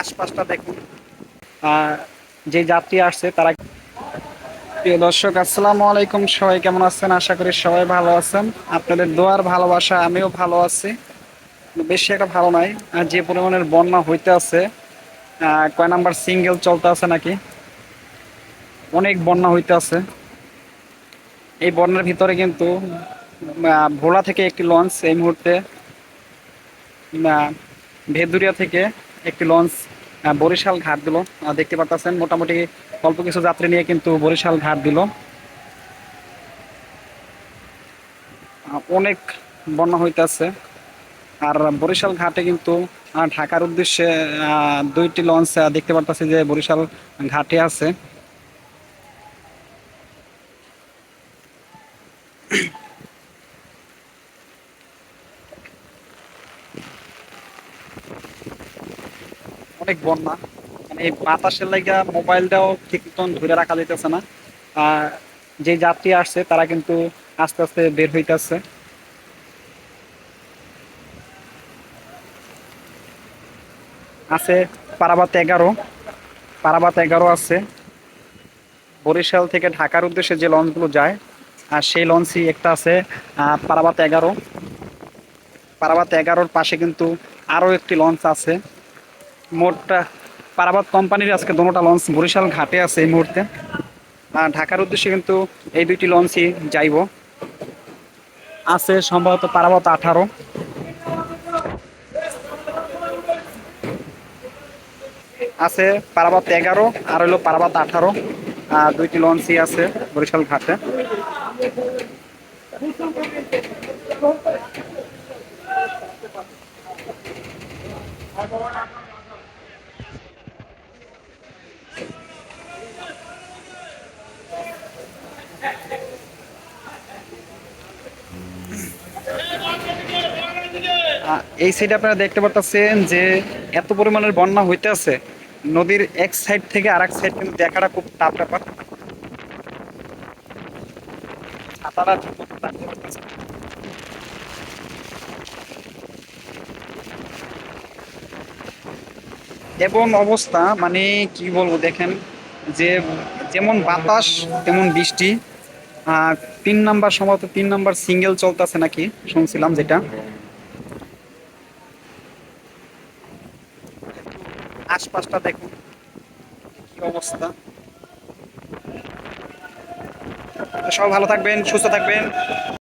আশপাশটা দেখুন। যে যাত্রী আসছে, তারা প্রিয় দর্শক, আসসালামু আলাইকুম। সবাই কেমন আছেন? আশা করি সবাই ভালো আছেন। আপনাদের দোয়ার ভালোবাসা, আমিও ভালো আছি। বেশি একটা ভালো নাই। আর যে পরিমাণের বন্যা হইতে আছে কয় নাম্বার সিঙ্গেল চলতে আছে নাকি? অনেক বন্যা হইতে আছে। এই বন্যার ভিতরে কিন্তু ভোলা থেকে একটি লঞ্চ এই মুহূর্তে ভেদুরিয়া থেকে একটি লঞ্চ বরিশাল ঘাট দিল। দেখতে পাচ্ছেন মোটামুটি অল্প কিছু যাত্রী নিয়ে কিন্তু বরিশাল ঘাট দিল। অনেক বন্যা হইতেছে। আর বরিশাল ঘাটে কিন্তু ঢাকার উদ্দেশ্যে দুইটি লঞ্চ দেখতে পারতেছি যে বরিশাল ঘাটে আছে। অনেক বন্যা। মানে এই বাতাসের লাগা মোবাইলটাও ঠিক মতন ধরে রাখা যাইতেছে না। আর যে যাত্রী আসছে, তারা কিন্তু আস্তে আস্তে বের হইতেছে। আছে পারাবাত এগারো। পারাবাত এগারো আছে। বরিশাল থেকে ঢাকার উদ্দেশ্যে যে লঞ্চগুলো যায়, আর সেই লঞ্চই একটা আছে পারাবাত এগারো। পারাবাত এগারোর পাশে কিন্তু আরও একটি লঞ্চ আছে। মোটটা পারাবাদ কোম্পানির আজকে দোনোটা লঞ্চ বরিশাল ঘাটে আছে এই মুহূর্তে। আর ঢাকার উদ্দেশ্যে কিন্তু এই দুইটি লঞ্চই যাইব। আছে সম্ভবত পারাবাত আঠারো। আছে পারাবাত এগারো আর হলো পারাবাত আঠারো। আর দুইটি লঞ্চই আছে বরিশাল ঘাটে। আহ, এই সাইডে আপনারা দেখতে পাচ্ছেন যে এত পরিমাণের বন্যা হইতে আছে নদীর এক সাইড থেকে আরেক সাইড কিন্তু দেখাটা খুব টাফ ব্যাপার। এমন অবস্থা মানে কি বলব দেখেন, যে যেমন বাতাস, তেমন বৃষ্টি আর তিন নাম্বার সম্ভবত তিন নাম্বার সিঙ্গেল চলতেছে নাকি? শুনছিলাম যেটা। আশপাশটা দেখুন, কি অবস্থা। সব সবাই ভালো থাকবেন, সুস্থ থাকবেন।